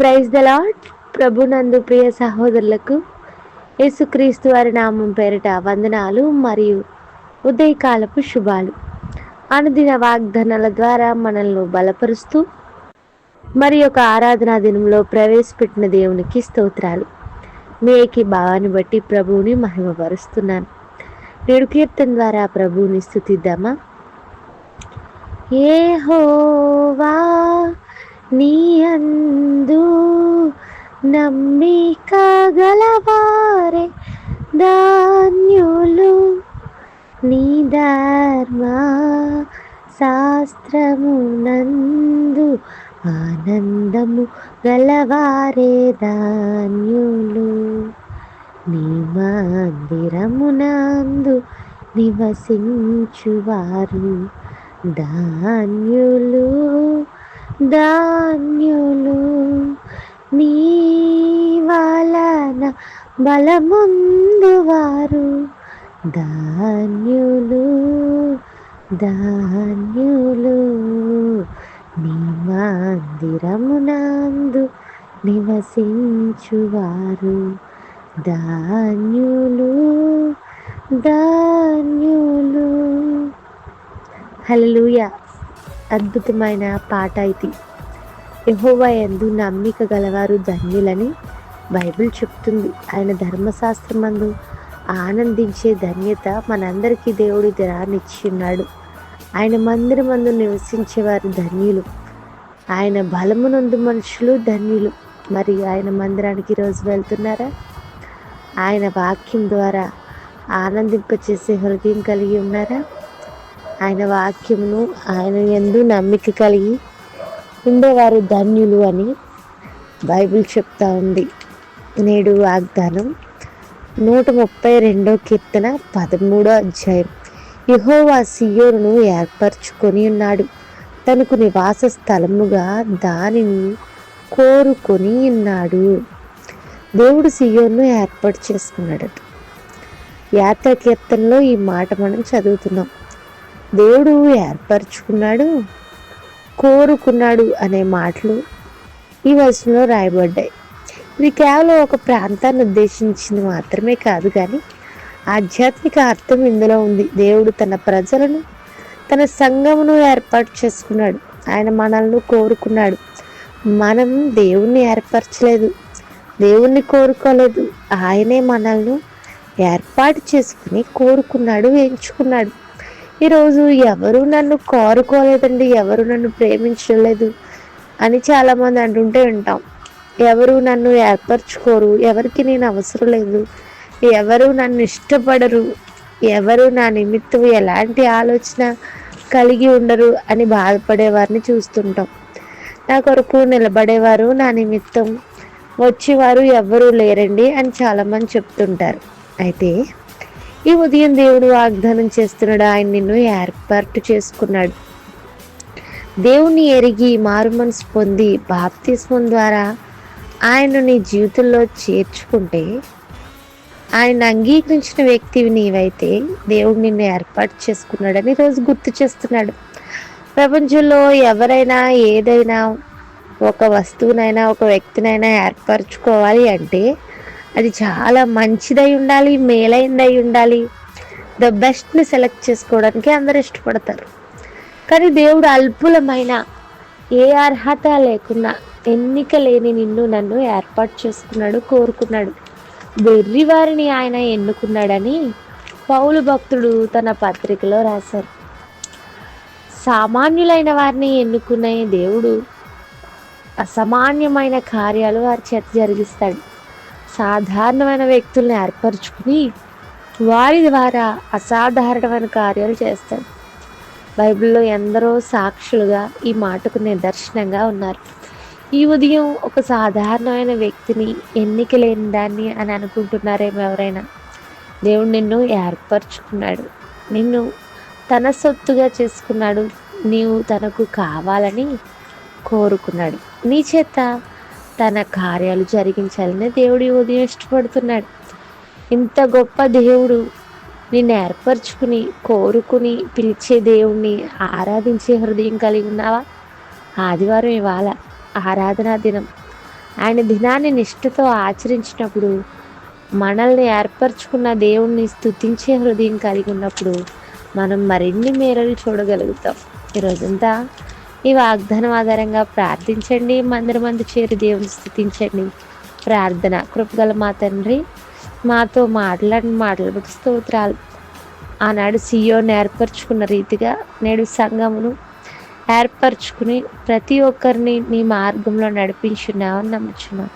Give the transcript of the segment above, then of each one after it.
Praise the lord ప్రభునందు ప్రియ సహోదరులకు యేసుక్రీస్తు వారి నామం పేరిట వందనాలు మరియు ఉదయకాలపు శుభాలు. అనుదిన వాగ్దానాల ద్వారా మనల్ని బలపరుస్తూ మరి ఒక ఆరాధనా దినంలో ప్రవేశపెట్టిన దేవునికి స్తోత్రాలు. మేకి భావాన్ని బట్టి ప్రభువుని మహిమపరుస్తున్నాను. నేడు కీర్తన ద్వారా ప్రభువుని స్థుతిద్దామా? ఏ హోవా నీయందు నమ్మిక గలవారే ధాన్యులు నీ ధర్మ శాస్త్రమునందు ఆనందము గలవారే ధాన్యులు నీ మందిరమునందు నివసించువారు ధాన్యులు ధాన్యులు నీ వలన బలముందు వారు. ధాన్యులు ధాన్యులు నీ మందిరమునందు నివసించువారు. ధాన్యులు ధాన్యులు. హల్లెలూయా. అద్భుతమైన పాట ఇది. యహోవా ఎందు నమ్మిక గలవారు ధన్యులని బైబిల్ చెప్తుంది. ఆయన ధర్మశాస్త్రమందు ఆనందించే ధన్యత మనందరికీ దేవుడి దినాన్నిచ్చి ఉన్నాడు ఆయన మందిరమందు నివసించేవారు ధన్యులు. ఆయన బలమునందు మనుషులు ధన్యులు. మరి ఆయన మందిరానికి రోజు వెళ్తున్నారా? ఆయన వాక్యం ద్వారా ఆనందింపచేసే హృదయం కలిగి ఉన్నారా? ఆయన వాక్యమును ఆయన ఎందు నమ్మిక కలిగి ఉండేవారు ధన్యులు అని బైబిల్ చెప్తా ఉంది. నేడు వాగ్దానం నూట ముప్పై రెండో కీర్తన పదమూడో అధ్యాయం. యహోవా సియోను ఏర్పరచుకొని ఉన్నాడు. తనకు నివాస స్థలముగా దానిని కోరుకొని ఉన్నాడు. దేవుడు సియోను ఏర్పాటు చేసుకున్నాడు యాత్ర కీర్తనలో ఈ మాట మనం చదువుతున్నాం. దేవుడు ఏర్పరచుకున్నాడు కోరుకున్నాడు అనే మాటలు ఈ వచనంలో రాయబడ్డాయి. ఇది కేవలం ఒక ప్రాంతాన్ని ఉద్దేశించింది మాత్రమే కాదు కానీ ఆధ్యాత్మిక అర్థం ఇందులో ఉంది. దేవుడు తన ప్రజలను తన సంఘమును ఏర్పాటు చేసుకున్నాడు. ఆయన మనల్ని కోరుకున్నాడు. మనం దేవుణ్ణి ఏర్పరచలేదు. దేవుణ్ణి కోరుకోలేదు. ఆయనే మనల్ని ఏర్పాటు చేసుకుని కోరుకున్నాడు ఎంచుకున్నాడు ఈరోజు ఎవరు నన్ను కోరుకోలేదండి ఎవరు నన్ను ప్రేమించలేదు అని చాలామంది అంటుంటే ఉంటాం ఎవరు నన్ను ఏర్పరచుకోరు ఎవరికి నేను అవసరం లేదు ఎవరు నన్ను ఇష్టపడరు ఎవరు నా నిమిత్తం ఎలాంటి ఆలోచన కలిగి ఉండరు అని బాధపడేవారిని చూస్తుంటాం. నా కొరకు నిలబడేవారు నా నిమిత్తం వచ్చేవారు ఎవరు లేరండి అని చాలామంది చెప్తుంటారు. అయితే ఈ ఉదయం దేవుడు వాగ్దానం చేస్తున్నాడు. ఆయన నిన్ను ఏర్పాటు చేసుకున్నాడు. దేవుణ్ణి ఎరిగి మారు మనసు పొంది బాప్తిస్మం ద్వారా ఆయన నీ జీవితంలో చేర్చుకుంటే ఆయన అంగీకరించిన వ్యక్తివి నీవైతే దేవుడు నిన్ను ఏర్పాటు చేసుకున్నాడని రోజు గుర్తు చేస్తున్నాడు. ప్రపంచంలో ఎవరైనా ఏదైనా ఒక వస్తువునైనా ఒక వ్యక్తినైనా ఏర్పరచుకోవాలి అంటే అది చాలా మంచిదై ఉండాలి మేలైనదై ఉండాలి. ద బెస్ట్ని సెలెక్ట్ చేసుకోవడానికి అందరు ఇష్టపడతారు. కానీ దేవుడు అల్పులమైన ఏ అర్హత లేకున్నా ఎన్నిక లేని నిన్ను నన్ను ఏర్పాటు చేసుకున్నాడు కోరుకున్నాడు. వెర్రి వారిని ఆయన ఎన్నుకున్నాడని పౌలు భక్తుడు తన పత్రికలో రాశారు. సామాన్యులైన వారిని ఎన్నుకునే దేవుడు అసామాన్యమైన కార్యాలు వారి చేత జరిగిస్తాడు. సాధారణమైన వ్యక్తుల్ని ఏర్పరచుకుని వారి ద్వారా అసాధారణమైన కార్యాలు చేస్తాడు బైబిల్లో ఎందరో సాక్షులుగా ఈ మాటకు నిదర్శనంగా ఉన్నారు. ఈ ఉదయం ఒక సాధారణమైన వ్యక్తిని ఎన్నిక లేని దాన్ని అని అనుకుంటున్నారేమో ఎవరైనా? దేవుడు నిన్ను ఏర్పరచుకున్నాడు. నిన్ను తన సొత్తుగా చేసుకున్నాడు. నీవు తనకు కావాలని కోరుకున్నాడు. నీ చేత తన కార్యాలు జరిగించాలని దేవుడు ఈ ఉదయం ఇష్టపడుతున్నాడు. ఇంత గొప్ప దేవుడు నిన్ను ఏర్పరచుకుని కోరుకుని పిలిచే దేవుణ్ణి ఆరాధించే హృదయం కలిగి ఉన్నావా? ఆదివారం ఇవాళ ఆరాధనా దినం. ఆయన దినాన్ని నిష్ఠతో ఆచరించినప్పుడు మనల్ని ఏర్పరచుకున్న దేవుణ్ణి స్తుతించే హృదయం కలిగి ఉన్నప్పుడు మనం మరిన్ని మేరలు చూడగలుగుతాం. ఈరోజంతా ఈ వాగ్దానం ఆధారంగా ప్రార్థించండి మందిరమంది చేరి దేవుని స్థుతించండి. ప్రార్థన కృపగల మా తండ్రి మాతో మాట్లాడిన మాటలు స్తోత్రాలు. ఆనాడు సియోని ఏర్పరచుకున్న రీతిగా నేడు సంఘమును ఏర్పరచుకుని ప్రతి ఒక్కరిని నీ మార్గంలో నడిపించున్నావని నమ్ముచున్నాను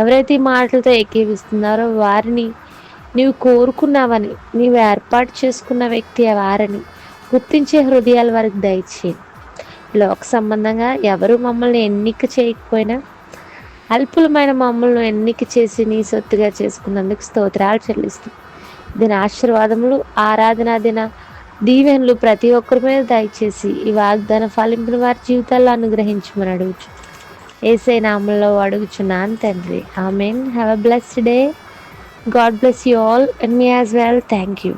ఎవరైతే ఈ మాటలతో ఏకీవిస్తున్నారో వారిని నీవు కోరుకున్నావని నీవు ఏర్పాటు చేసుకున్న వ్యక్తి వారని గుర్తించే హృదయాలు వారికి దయచేయండి లోక సంబంధంగా ఎవరు మమ్మల్ని ఎన్నిక చేయకపోయినా అల్పులమైన మమ్మల్ని ఎన్నిక చేసి నీ సొత్తుగా చేసుకున్నందుకు స్తోత్రాలు చెల్లిస్తాం. దీని ఆశీర్వాదములు ఆరాధన దిన దీవెనలు ప్రతి ఒక్కరి మీద దయచేసి ఈ వాగ్దాన ఫలింపుని వారి జీవితాల్లో అనుగ్రహించమని అడుగుచు. ఏసై నామంలో అడుగుచున్నాను తండ్రి. Amen. Have a blessed day God bless you all and me as well thank you